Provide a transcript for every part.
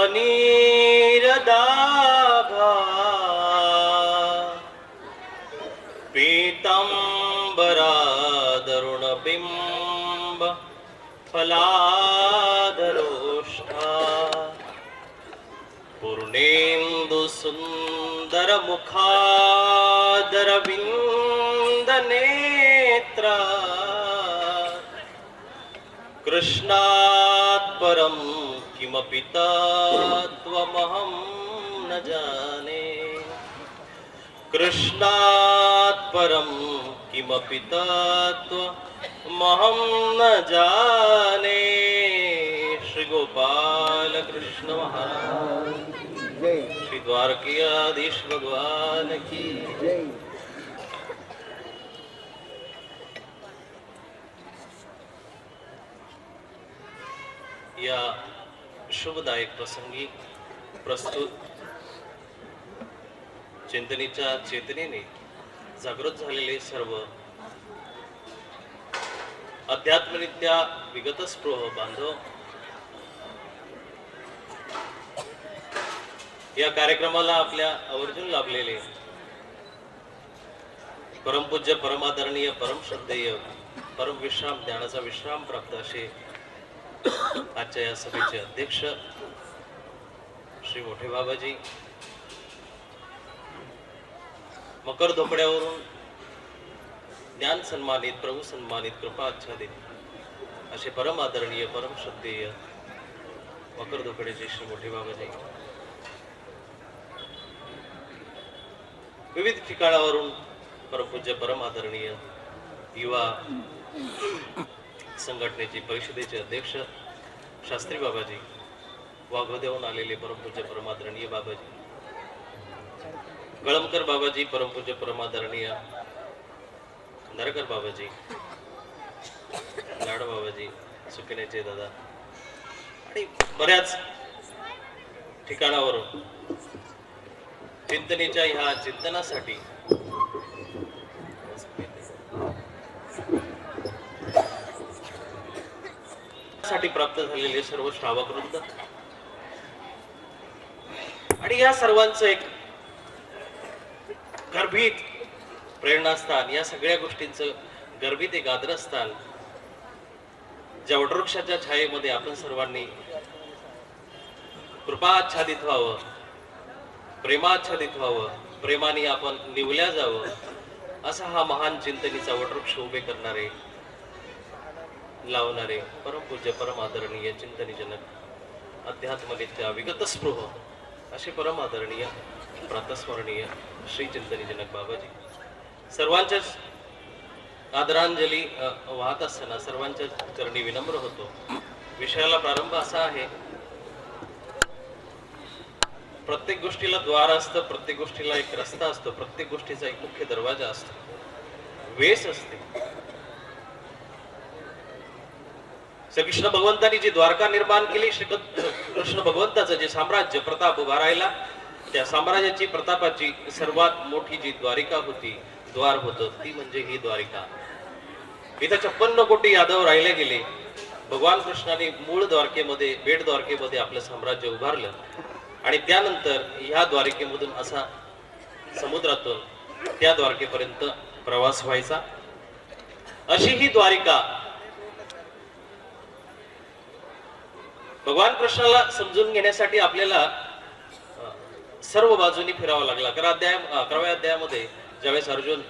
स्वनीरदाभा पीताम्बरादरुणबिम्ब फलादरोष्ठा पूर्णेन्दुसुन्दरमुखादरविन्दनेत्रा कृष्णात् परं किमपि तत्त्वमहं न जाने। कृष्णात् परं किमपि तत्त्वमहं न जाने। श्रीगोपाल कृष्ण श्री भगवान की। या शुभदायक प्रसंगी प्रस्तुत चिंतनीच्या चेतनेने जागृत झालेले सर्व अध्यात्मरित्या विगतस्पृह बांधव या कार्यक्रमाला आपल्या आवर्जून लाभलेले परमपूज्य परमादरणीय परमश्रद्धेय परम विश्राम ज्ञानाचा विश्राम प्राप्त असे आजच्या या सभेचे अध्यक्ष श्री मोठे बाबाजी. मकर धोपड्यावरून ज्ञान सन्मानित प्रभू सन्मानित कृपा आच्छादित असे परम आदरणीय परम श्रद्धेय मकर धोपड्याचे श्री मोठे बाबाजी. विविध ठिकाणावरून परमपूज्य परम आदरणीय युवा संघटनेचे परिषदेचे अध्यक्ष शास्त्री बाबाजी वाघोदेहून आलेले परमपूज्य परमादरणीय बाबाजी. कळमकर बाबाजी परमपूज्य परमादरणीय नरकर बाबाजी लाड बाबाजी सुकिनेचे दादा आणि बऱ्याच ठिकाणावरून चिंतनेच्या ह्या चिंतनासाठी साठी प्राप्त झालेले सर्व श्रावक वृंद आणि या सर्वांचं एक गर्भित प्रेरणास्थान या सगळ्या गोष्टींचं गर्भित एक आदरस्थान ज्या वटवृक्षाच्या छायेमध्ये आपण सर्वांनी कृपाच्छादित व्हावं प्रेमाच्छादित व्हावं प्रेमाने आपण निवल्या जावं असा हा महान चिंतनीचा वटवृक्ष उभे करणारे लावणारे परमपूज्य परम आदरणीय चिंतनीजनक अध्यात्मनित्या विगतस्पृह असे परम आदरणीय प्रातस्मरणीय श्री चिंतनीजनक बाबाजी. सर्वांच्याच आदरांजली वाहत असताना सर्वांच्या चरणी विनम्र होतो. विषयाला प्रारंभ असा आहे प्रत्येक गोष्टीला द्वार असतं प्रत्येक गोष्टीला एक रस्ता असतो प्रत्येक गोष्टीचा एक मुख्य दरवाजा असतो. वेस असते. श्रीकृष्ण भगवंतांनी जी द्वारका निर्माण केली श्री कृष्ण भगवंताचं जे साम्राज्य प्रताप उभा राहिला त्या साम्राज्याची प्रतापाची सर्वात मोठी जी द्वारिका होती द्वार होत ती म्हणजे ही द्वारिका. इथं छप्पन्न कोटी यादव राहिले गेले. भगवान कृष्णाने मूळ द्वारकेमध्ये बेट द्वारकेमध्ये आपलं साम्राज्य उभारलं. आणि त्यानंतर ह्या द्वारकेमधून असा समुद्रातून त्या द्वारकेपर्यंत प्रवास व्हायचा. अशी ही द्वारिका भगवान कृष्णाला समजून घेण्यासाठी आपल्याला सर्व बाजूनी फिरावं लागला. अकरा अध्याय अकराव्या अध्यायामध्ये ज्यावेळेस अर्जुन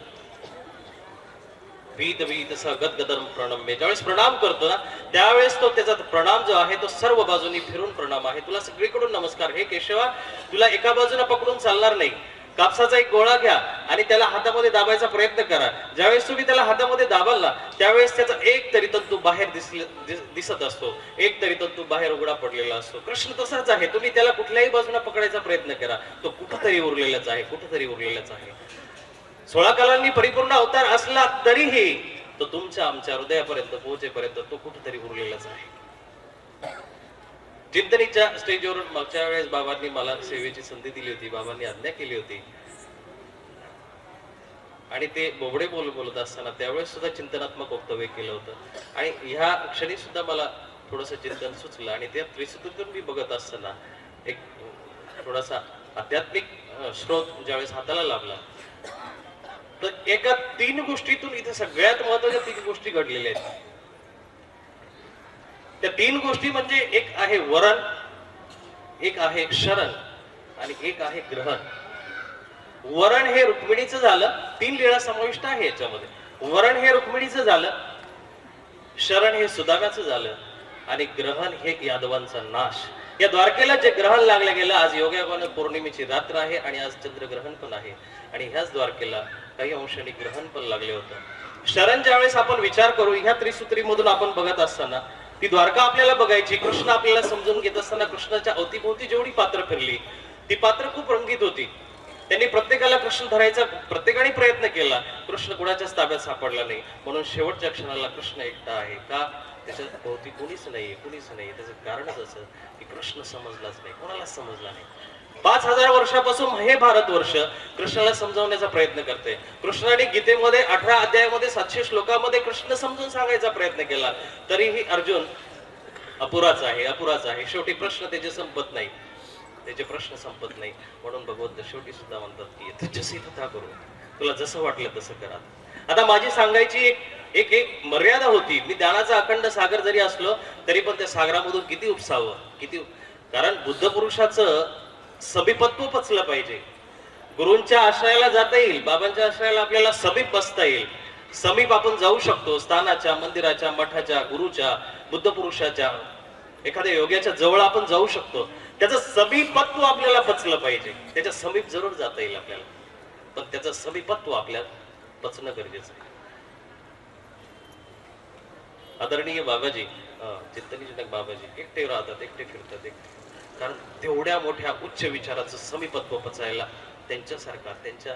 भीत भीत स प्रणम प्रणम्य ज्यावेळेस प्रणाम करतो ना त्यावेळेस तो त्याचा प्रणाम जो आहे तो सर्व बाजूनी फिरून प्रणाम आहे. तुला सगळीकडून नमस्कार. हे केशवा तुला एका बाजूला पकडून चालणार नाही. कापसाचा एक गोळा घ्या आणि त्याला हातामध्ये दाबायचा प्रयत्न करा. ज्यावेळेस तुम्ही त्याला हातामध्ये दाबाल ना त्यावेळेस त्याचा एक तरी तंतू बाहेर दिसले दिसत असतो. एक तरी तंतू बाहेर उघडा पडलेला असतो. कृष्ण तसाच आहे. तुम्ही त्याला कुठल्याही बाजूला पकडायचा प्रयत्न करा. तो कुठंतरी उरलेलाच आहे कुठंतरी उरलेलाच आहे. सोळा कालांनी परिपूर्ण अवतार असला तरीही तो तुमच्या आमच्या हृदयापर्यंत पोहोचेपर्यंत तो कुठेतरी उरलेलाच आहे. चिंतनीच्या स्टेजवरून मागच्या वेळेस बाबांनी मला सेवेची संधी दिली होती बाबांनी आज्ञा केली होती. आणि ते बोबडे बोल बोलत असताना त्यावेळेस सुद्धा चिंतनात्मक वक्तव्य केलं होतं. आणि ह्या क्षणी सुद्धा मला थोडस चिंतन सुचलं आणि त्या त्रिसुतून मी बघत असताना एक थोडासा आध्यात्मिक स्रोत ज्यावेळेस हाताला लाभला तर एका तीन गोष्टीतून इथे सगळ्यात महत्त्वाच्या तीन गोष्टी घडलेल्या आहेत. त्या तीन गोष्टी म्हणजे एक आहे वरण एक आहे शरण आणि एक आहे ग्रहण. वरण हे रुक्मिणीचं झालं तीन लीळा समाविष्ट आहे याच्यामध्ये. वरण हे रुक्मिणीचं झालं शरण हे सुदाम्याचं झालं आणि ग्रहण हे यादवांचा नाश. या द्वारकेला जे ग्रहण लागलं गेलं आज योगायोगानं पौर्णिमेची रात्र आहे आणि आज चंद्रग्रहण पण आहे. आणि ह्याच द्वारकेला काही अंशाने ग्रहण पण लागले होतं. शरण ज्यावेळेस आपण विचार करू ह्या त्रिसूत्रीमधून आपण बघत असताना ती द्वारका आपल्याला बघायची कृष्ण आपल्याला समजून घेत असताना कृष्णाच्या अवतीभोवती जेवढी पात्र फिरली ती पात्र खूप रंगीत होती. त्यांनी प्रत्येकाला कृष्ण धरायचा प्रत्येकाने प्रयत्न केला. कृष्ण कुणाच्याच ताब्यात सापडला नाही. म्हणून शेवटच्या क्षणाला कृष्ण एकटा आहे का? त्याच्या भोवती कुणीच नाही कुणीच नाही त्याचं कारणच असं की कृष्ण समजलाच नाही. कोणालाच समजला नाही. पाच हजार वर्षापासून हे भारतवर्ष कृष्णाला समजावण्याचा प्रयत्न करते. कृष्णाने गीतेमध्ये अठरा अध्यायामध्ये सातशे श्लोकामध्ये कृष्ण समजून सांगायचा प्रयत्न केला. तरीही अर्जुन अपुराच आहे अपुराच आहे. शेवटी प्रश्न त्याचे संपत नाही. त्याचे प्रश्न संपत नाही. म्हणून भगवंत शेवटी सुद्धा म्हणतात की तू जसे तथा करू? तुला जसं वाटलं तसं करा. आता माझी सांगायची एक एक एक मर्यादा होती. मी ज्ञानाचा अखंड सागर जरी असलो तरी पण त्या सागरामधून किती उपसावं? किती कारण बुद्ध पुरुषाचं सभिपत्व पचलं पाहिजे. गुरूंच्या आश्रयाला जाता येईल बाबांच्या आश्रयाला आपल्याला समीप बसता येईल. समीप आपण जाऊ शकतो स्थानाच्या मंदिराच्या मठाच्या गुरुच्या बुद्ध पुरुषाच्या. एखाद्या योग्याच्या जवळ आपण जाऊ शकतो. त्याचं समीपत्व आपल्याला पचलं पाहिजे. त्याच्या समीप जरूर जाता येईल आपल्याला. पण त्याचं समीपत्व आपल्याला पचणं गरजेचं आहे. आदरणीय बाबाजी चिंतनी चिंतक बाबाजी एकटे राहतात एकटे फिरतात एकटे. कारण तेवढ्या मोठ्या उच्च विचाराचं समीपत्व पचायला त्यांच्यासारखा त्यांच्या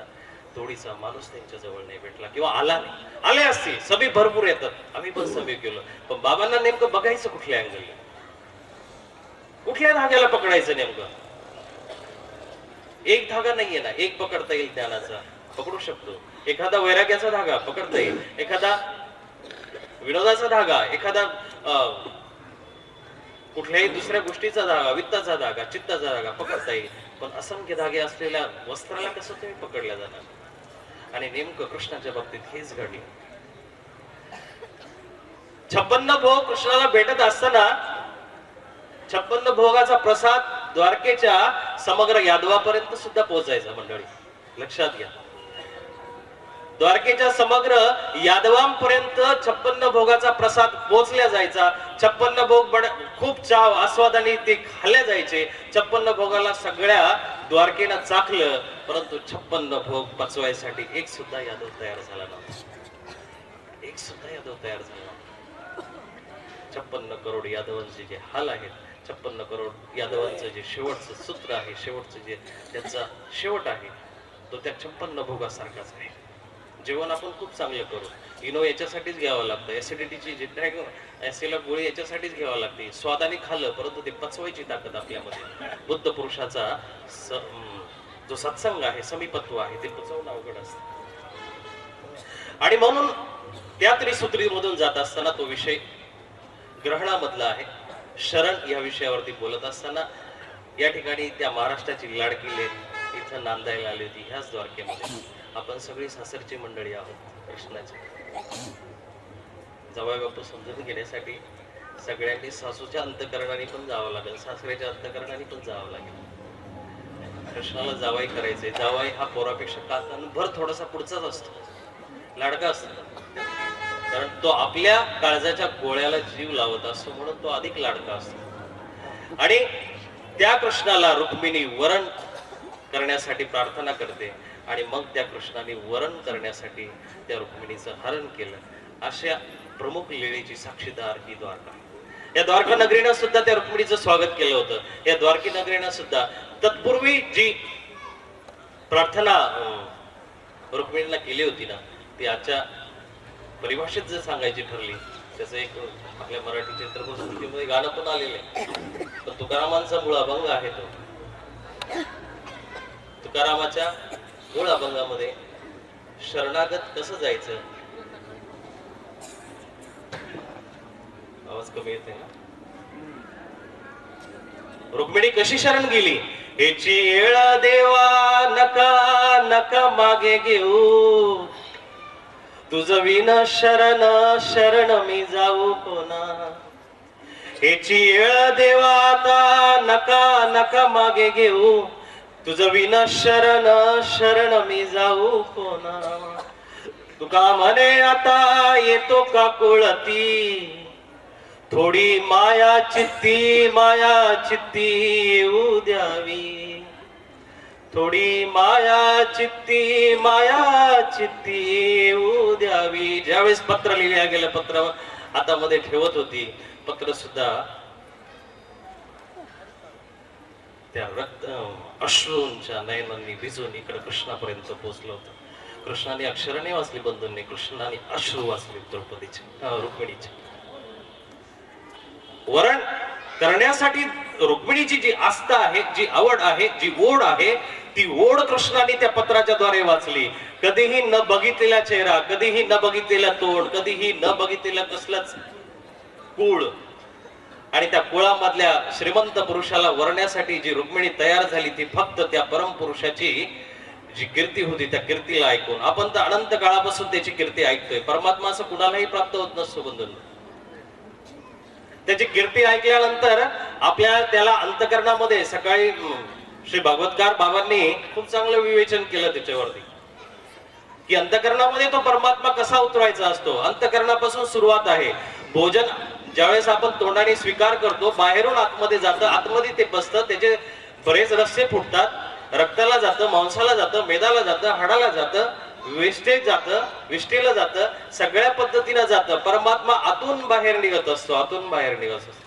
तोडीचा माणूस त्यांच्या जवळ नाही भेटला किंवा आला नाही. आले असतील सभी भरपूर येतात. आम्ही पण सभी गेलो पण बाबांना नेमकं बघायचं कुठल्या अँगल कुठल्या धाग्याला पकडायचं नेमकं? एक धागा नाहीये ना एक पकडता येईल ज्ञानाचा. पकडू शकतो. एखादा वैराग्याचा धागा पकडता येईल. एखादा विनोदाचा धागा एखादा अं, कुठल्याही दुसऱ्या गोष्टीचा धागा वित्ताचा धागा चित्ताचा धागा पकडता येईल. पण असंख्य धागे असलेल्या वस्त्राला कसं तुम्ही पकडल्या जाणार? आणि नेमकं कृष्णाच्या बाबतीत हेच घडलं. छप्पन्न भोग कृष्णाला भेटत असताना छप्पन्न भोगाचा प्रसाद द्वारकेच्या समग्र यादवापर्यंत सुद्धा पोहोचायचा मंडळी. लक्षात घ्या. द्वारकेच्या समग्र यादवांपर्यंत छप्पन्न भोगाचा प्रसाद पोचल्या जायचा. छप्पन्न भोग बड खूप चाव आस्वादाने ते खाल्ले जायचे. छप्पन्न भोगाला सगळ्या द्वारकेनं चाखलं परंतु छप्पन्न भोग पचवायसाठी एक सुद्धा यादव तयार झाला नव्हता. एक सुद्धा यादव तयार झाला छप्पन्न करोड यादवांचे जे हाल आहेत छप्पन्न करोड यादवांचं जे शेवटचं सूत्र आहे शेवटचं जे त्याचा शेवट आहे तो त्या छप्पन्न भोगासारखाच आहे. जेवण आपण खूप चांगलं करू. इनो याच्यासाठीच घ्यावं लागतं. ऍसिडिटीची जे ऍसिडला गोळी याच्यासाठीच घ्यावं लागते. स्वादाने खाल्लं परंतु ते पचवायची ताकद आपल्यामध्ये. बुद्ध पुरुषाचा स- जो सत्संग आहे समीपत्व आहे ते पचवणं अवघड असतं. आणि म्हणून त्या त्रिसूत्रीमधून जात असताना तो विषय ग्रहणामधला आहे. शरण या विषयावरती बोलत असताना या ठिकाणी त्या महाराष्ट्राची लाडकी लेक इथं नांदायला आली होती ह्याच द्वारकेमध्ये. आपण सगळी सासरची मंडळी आहोत कृष्णाची. जवळ बापू समजून घेण्यासाठी सगळ्यांनी सासूच्या अंतकरणाने पण जावं लागेल सासऱ्याच्या अंतकरणाने पण जावं लागेल. कृष्णाला जावाई करायचंय. जावाई हा पोरापेक्षा का भर थोडासा पुढचाच असतो. लाडका असतो. कारण तो आपल्या काळजाच्या गोळ्याला जीव लावत असतो म्हणून तो अधिक लाडका असतो. आणि त्या कृष्णाला रुक्मिणी वरण करण्यासाठी प्रार्थना करते. आणि मग त्या कृष्णाने वरण करण्यासाठी त्या रुक्मिणीचं हरण केलं. अशा प्रमुख लीळेची साक्षीदार ही द्वारका. या द्वारका नगरीनं सुद्धा त्या रुक्मिणीचं स्वागत केलं होतं. या द्वारकी नगरीनं सुद्धा तत्पूर्वी जी प्रार्थना रुक्मिणीला केली होती ना ती आजच्या परिभाषेत जर सांगायची ठरली त्याचं एक आपल्या मराठी चित्रपटसृष्टीमध्ये गाणं पण आलेलं आहे. पण तुकारामांचा मूळ अभंग आहे तो. तुकारामाच्या मूळ अभंगामध्ये शरणागत कसं जायचं? आवाज कमी येते ना? रुक्मिणी कशी शरण गेली? हेची येळ देवा नका नका मागे घेऊ. तुझ विन शरण शरण मी जाऊ कोणा? हेची येळ देवा आता नका नका मागे घेऊ. तुझ विना शरण शरण मी जाऊ कोणा? तुका म्हणे आता येतो का कुळती? थोडी माया चित्ती माया चित्ती येऊ द्यावी थोडी माया चित्ती माया चित्ती येऊ द्यावी ज्यावेळेस पत्र लिहिल्या गेलं पत्र हातामध्ये ठेवत होती पत्र सुद्धा त्या रक्त अश्रूंच्या नयनांनी भिजून इकडे कृष्णापर्यंत पोहोचलं होतं. कृष्णाने अक्षराने वाचली बंधूंनी कृष्णाने अश्रू वाचले द्रौपदीचे रुक्मिणीचे. वरण करण्यासाठी रुक्मिणीची जी आस्था आहे जी आवड आहे जी ओढ आहे ती ओढ कृष्णाने त्या पत्राच्या द्वारे वाचली. कधीही न बघितलेला चेहरा कधीही न बघितलेला तोंड कधीही न बघितलेला कसलाच कूळ आणि त्या कुळामधल्या श्रीमंत पुरुषाला वरण्यासाठी जी रुक्मिणी तयार झाली ती फक्त त्या परम पुरुषाची जी कीर्ती होती त्या कीर्तीला ऐकून. आपण तर अनंत काळापासून त्याची कीर्ती ऐकतोय. परमात्मा असं कुणालाही प्राप्त होत नसतो बंधूंनो. त्याची कीर्ती ऐकल्यानंतर आपल्या त्याला अंतकरणामध्ये सकाळी श्री भागवतकार बाबांनी खूप चांगलं विवेचन केलं त्याच्यावरती. की अंतकरणामध्ये तो परमात्मा कसा उतरायचा असतो? अंतकरणापासून सुरुवात आहे. भोजन ज्यावेळेस आपण तोंडाने स्वीकार करतो बाहेरून आतमध्ये जातं आतमध्ये ते बसतं त्याचे बरेच रस्ते फुटतात. रक्ताला जातं मांसाला जातं मेदाला जातं हाडाला जातं वेस्टेज जातं विष्टेला जातं सगळ्या पद्धतीनं जातं. परमात्मा आतून बाहेर निघत असतो आतून बाहेर निघत असतो.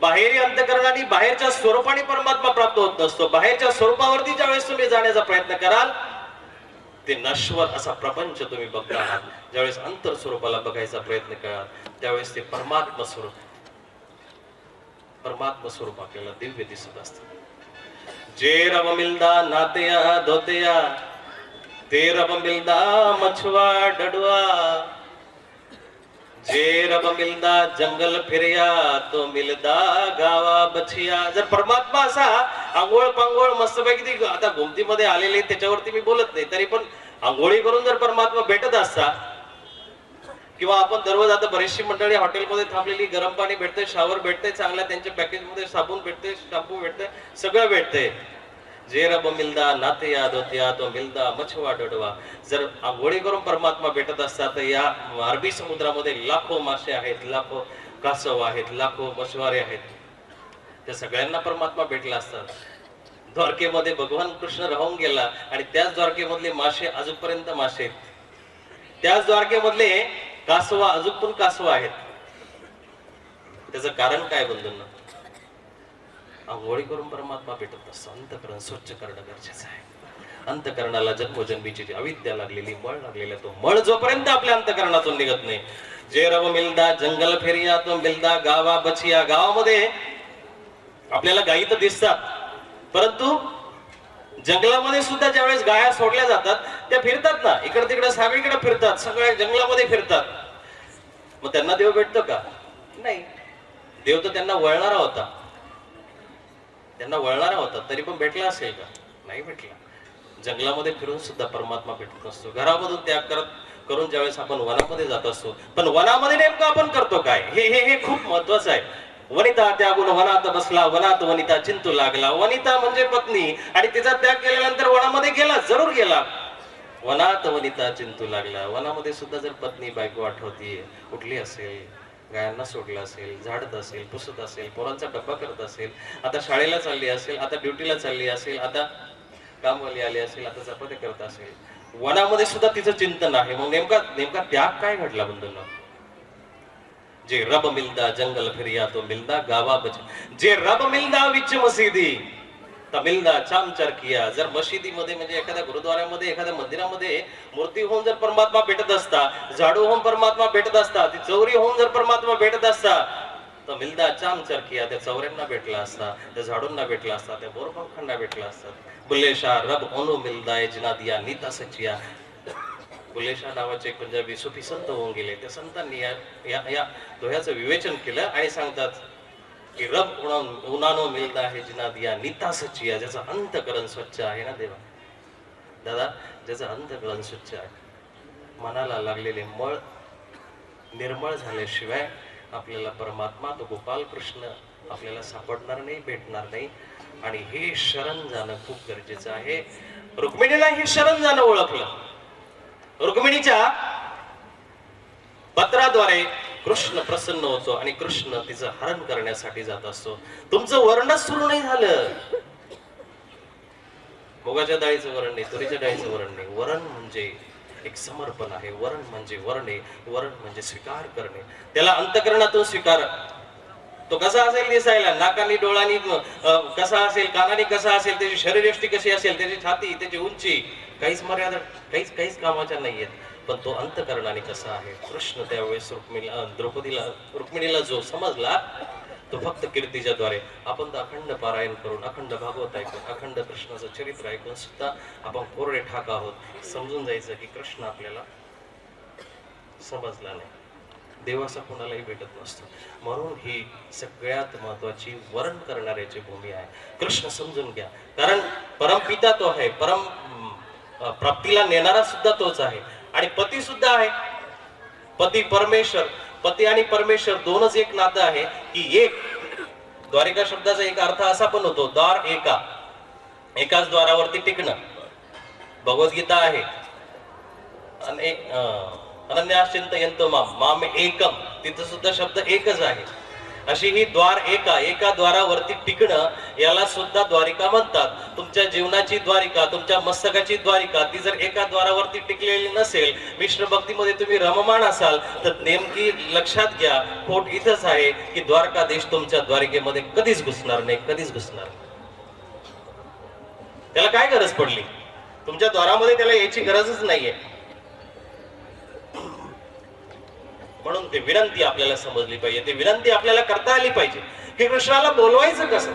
बाहेरी अंतकरणाने बाहेरच्या स्वरूपाने परमात्मा प्राप्त होत नसतो. बाहेरच्या स्वरूपावरती ज्यावेळेस तुम्ही जाण्याचा प्रयत्न कराल ते नश्वर असा प्रपंच तुम्ही बघता. आहात ज्यावेळेस अंतर स्वरूपाला बघायचा प्रयत्न करा त्यावेळेस ते परमात्मा स्वरूप परमात्मा स्वरूप आपल्याला दिव्य दिसत असत. जे रब मिलदा नातेया धोतेया ते रब मिलदा मछवा डडवा जे रब मिलदा जंगल फिरया तो मिलदा गावा बछिया जर परमात्मा असा आंघोळ पांघोळ मस्तपैकी ती आता गोमतीमध्ये आलेले त्याच्यावरती मी बोलत नाही तरी पण आंघोळी करून जर परमात्मा भेटत असता किंवा आपण दररोज आता बरीचशी मंडळी हॉटेलमध्ये थांबलेली गरम पाणी भेटतंय शावर भेटतंय चांगल्या त्यांच्या पॅकेजमध्ये भेटतंय शॅम्पू भेटतंय सगळं भेटतंय जे रब मिलदा नाते याद होत्या तो मिलदा मछवा डोडवा जर आंघोळी करून परमात्मा भेटत असता तर या अरबी समुद्रामध्ये लाखो मासे आहेत लाखो कासव आहेत लाखो मछवारे आहेत त्या सगळ्यांना परमात्मा भेटला असतात द्वारकेमध्ये भगवान कृष्ण राहून गेला आणि त्याच द्वारकेमधले मासे अजूनपर्यंत मासे आहेत त्याच द्वारकेमधले कासवा अजून पण कासवा आहेत त्याचं कारण काय बंधूंना आंघोळी करून परमात्मा भेटत असतो अंतकरण स्वच्छ करणं गरजेचं आहे. अंतकरणाला जन्मोजन्मीची जी अविद्या लागलेली मळ लागलेला तो मळ जोपर्यंत आपल्या अंतकरणातून निघत नाही. जे रव मिलदा जंगल फेरिया तो मिलदा गावा बचिया गावामध्ये आपल्याला गायी तर दिसतात. परंतु जंगलामध्ये सुद्धा ज्यावेळेस गाया सोडल्या जातात त्या फिरतात ना. इकडे तिकडे सगळीकडे फिरतात. सगळ्या जंगलामध्ये फिरतात. मग त्यांना देव भेटतो का? नाही. देव तर त्यांना वळणारा होता. त्यांना वळणारा होता तरी पण भेटला असेल का? नाही भेटला. जंगलामध्ये फिरून सुद्धा परमात्मा भेटत असतो. घरामधून त्याग करत करून ज्यावेळेस आपण वनामध्ये जात असतो पण वनामध्ये नेमकं आपण करतो काय? हे हे हे खूप महत्वाचं आहे. वनिता त्यागून वनात बसला वनात वनिता चिंतू लागला. वनिता म्हणजे पत्नी आणि तिचा त्याग केल्यानंतर वनामध्ये गेला जरूर गेला. वनात वनिता चिंतू लागला. वनामध्ये सुद्धा जर पत्नी बायको आठवतीये कुठली असेल? गायांना सोडलं असेल झाडत असेल पुसत असेल पोरांचा डब्बा करत असेल आता शाळेला चालली असेल आता ड्युटीला चालली असेल आता कामवाली आली असेल आता चपाती करत असेल. वनामध्ये सुद्धा तिचं चिंतन आहे. मग नेमका नेमका त्याग काय घडला बंधूंना? जे रब मिलदा जंगल फिरिया तो मिलदा गावा बच जे रब मिलदा विच मसिदी तमिलना चामचार किया. जर मशिदीमध्ये म्हणजे एखाद्या गुरुद्वाऱ्यामध्ये एखाद्या मंदिरामध्ये मूर्ती होऊन जर परमात्मा भेटत असता झाडू होऊन परमात्मा भेटत असता ती चौरी होऊन जर परमात्मा भेटत असता तमिलदा चामचार किया. त्या चौऱ्यांना भेटला असता त्या झाडूंना भेटला असता त्या बोरपंखांना भेटला असता. बुल्लेशा रब ओनो मिलदा जिना दिया नीता सचिया. बुलेशा नावाचे पंजाबी सुफी संत होऊन गेले. त्या संतांनी या या- या दोह्याचं विवेचन केलं आणि सांगतात की रब उनानो मिलता है जिना दिया निता सच्चिया ज्याचा अंतकरण स्वच्छ आहे ना देवा? दादा ज्याचं अंतकरण स्वच्छ आहे. मनाला लागलेले मळ निर्मळ झाल्याशिवाय आपल्याला परमात्मा तो गोपाल कृष्ण आपल्याला सापडणार नाही भेटणार नाही. आणि हे शरण जाणं खूप गरजेचं आहे. रुक्मिणीला हे शरण जाणं ओळखलं. रुक्मिणीच्या पत्राद्वारे कृष्ण प्रसन्न होतो आणि कृष्ण तिचं हरण करण्यासाठी जात असतो. तुमचं वर्ण सुरू नाही झालं. मुगाच्या डाळीचं वरण नाही तुरीच्या डाळीचं वरण नाही. वरण म्हणजे एक समर्पण आहे. वरण म्हणजे वरणे वरण म्हणजे स्वीकार करणे. त्याला अंतकरणातून स्वीकार तो कसा असेल दिसायला? नाकानी डोळानी कसा असेल कानाने कसा असेल त्याची शरीरयष्टी कशी असेल त्याची छाती त्याची उंची काहीच मर्यादा काहीच काहीच कामाच्या नाहीयेत. पण तो अंतकरणाने कसा आहे? कृष्ण त्यावेळेस रुक्मिणी द्रौपदीला रुक्मिणीला जो समजला तो फक्त कीर्तीच्या द्वारे आपण तर अखंड पारायण करून अखंड भागवत ऐकून अखंड कृष्णाचं चरित्र ऐकून सुद्धा आपण कोरडे ठाक आहोत. समजून जायचं की कृष्ण आपल्याला समजला नाही. देवाचा कोणालाही भेटत नसतो. म्हणून ही सगळ्यात महत्वाची वरण करणाऱ्याची भूमी आहे. कृष्ण समजून घ्या. कारण परमपिता तो आहे. परम प्राप्तीला नेणारा सुद्धा तोच आहे. आणि पती सुद्धा आहे. पती परमेश्वर पती आणि परमेश्वर दोनच एक नातं आहे. की एक द्वारिका शब्दाचा एक अर्थ असा पण होतो द्वार एका. एकाच द्वारावरती टिकणं. भगवद्गीता आहे. आणि चिंत अनन्याश्चिंत यंतो माम माम एकम. तिथं सुद्धा शब्द एकच आहे. अशी ही द्वार एका एका द्वारावरती टिकणं याला सुद्धा द्वारिका म्हणतात. तुमच्या जीवनाची द्वारिका तुमच्या मस्तकाची द्वारिका ती जर एका द्वारावरती टिकलेली नसेल मिश्र भक्तीमध्ये तुम्ही रममाण असाल तर नेमकी लक्षात घ्या पोट इथंच आहे की द्वारकाधीश तुमच्या द्वारिकेमध्ये कधीच घुसणार नाही कधीच घुसणार त्याला काय गरज पडली? तुमच्या द्वारामध्ये त्याला याची गरजच नाहीये. म्हणून ते विनंती आपल्याला समजली पाहिजे ते विनंती आपल्याला करता आली पाहिजे. हे कृष्णाला बोलवायचं कसं?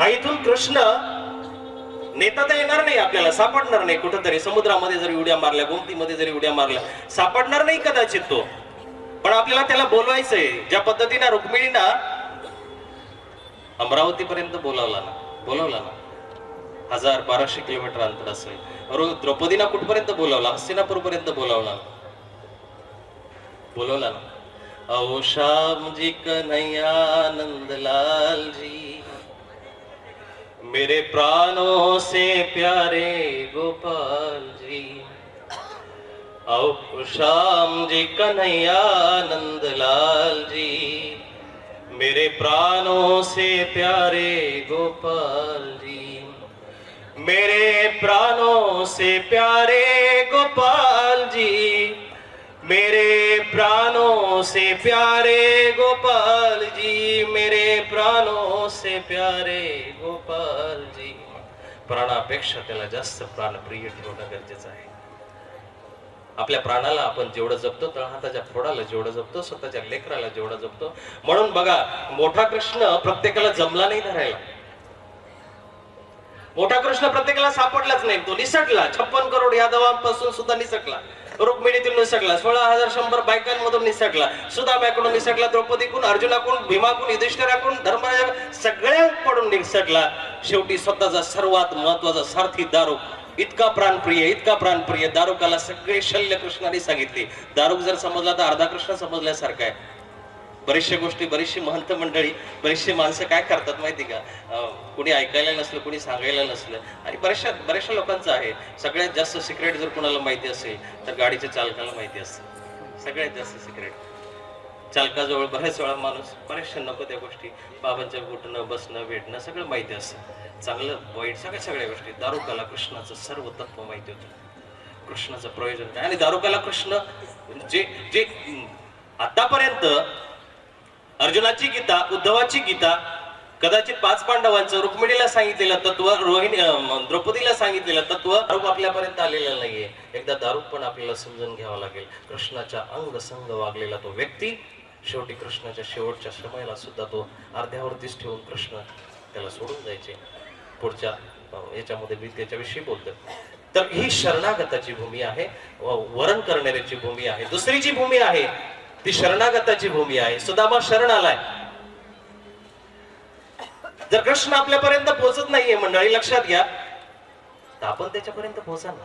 हा इथून कृष्ण नेता तर येणार नाही आपल्याला सापडणार नाही. कुठंतरी समुद्रामध्ये जरी उड्या मारल्या गोमतीमध्ये जरी उड्या मारल्या सापडणार नाही कदाचित तो. पण आपल्याला त्याला बोलवायचंय. ज्या पद्धतीनं रुक्मिणीना अमरावती पर्यंत बोलावला ना बोलावला ना. हजार बाराशे किलोमीटर अंतर असेल. द्रौपदीना कुठपर्यंत बोलावला? हस्तिनापूर पर्यंत बोलावला. बोलवला ना औ श्याम जी कन्हैया नंदलाल जी। मेरे प्राणों से प्यारे गोपाल जी। औ श्याम जी कन्हैया नंदलाल जी। मेरे प्राणों से प्यारे गोपाल जी। मेरे प्राणों से प्यारे गोपाल जी। मेरे प्राणों से प्यारे गोपाल जी मेरे प्राणों से प्यारे गोपाल जी। प्राणापेक्षा त्याला जास्त प्राणप्रिय ठेवणं गरजेचं आहे. आपल्या प्राणाला आपण जेवढं जपतो तळहाताच्या फोडाला जेवढं जपतो स्वतःच्या लेकराला जेवढं जपतो. म्हणून बघा मोठा कृष्ण प्रत्येकाला जमला नाही धरायला. मोठा कृष्ण प्रत्येकाला सापडलाच नाही. तो निसटला. छप्पन करोड यादवांपासून सुद्धा निसटला. रुक्मिणीतून निसटला सोळा हजार शंभर बायकांमधून निसटला सुदाम्याकडून निसटला द्रौपदीकडून अर्जुनाकडून भीमाकडून युधिष्ठिराकडून धर्मराजा सगळ्यांकडून निसटला. शेवटी स्वतःचा सर्वात महत्त्वाचा सारथी दारू इतका प्राणप्रिय इतका प्राणप्रिय दारुकाला सगळे शल्य कृष्णाने सांगितले. दारुक जर समजला तर अर्धा कृष्ण समजल्यासारखा आहे. बरेचशा गोष्टी बरीचशी महंत मंडळी बरीचशी माणसं काय करतात माहिती का? कुणी ऐकायला नसलं कुणी सांगायला नसलं. आणि बऱ्याचशा बऱ्याचशा लोकांचं आहे. सगळ्यात जास्त सिक्रेट जर कुणाला माहिती असेल तर गाडीच्या चालकाला माहिती असतं. सगळ्यात जास्त सिक्रेट चालकाजवळ बऱ्याच वेळा माणूस बऱ्याचशा नको त्या गोष्टी. बाबांच्या उठणं बसणं भेटणं सगळं माहिती असतं. चांगलं वाईट सगळ्या सगळ्या गोष्टी. दारुकाला कृष्णाचं सर्व तत्व माहिती होतं. कृष्णाचं प्रयोजन काय आणि दारुकाला कृष्ण जे जे आतापर्यंत अर्जुनाची गीता उद्धवाची गीता कदाचित पाच पांडवांचं रुक्मिणीला सांगितलेलं तत्व रोहिणी द्रौपदीला सांगितलेलं तत्व दारूक आपल्यापर्यंत आलेलं नाहीये. एकदा दारूप पण आपल्याला समजून घ्यावं लागेल. कृष्णाच्या अंग संग वागलेला तो व्यक्ती शेवटी कृष्णाच्या शेवटच्या समयाला सुद्धा तो अर्ध्यावरतीच ठेवून कृष्ण त्याला सोडून जायचे. पुढच्या याच्यामध्ये मी त्याच्याविषयी बोलतो तर ही शरणागताची भूमी आहे व वरण करणाऱ्याची भूमी आहे. दुसरी जी भूमी आहे ती शरणागताची भूमी आहे. सुदामा शरण आलाय जर कृष्ण आपल्यापर्यंत पोहोचत नाहीये मंडळी लक्षात घ्या. तर आपण त्याच्यापर्यंत पोहोचा ना?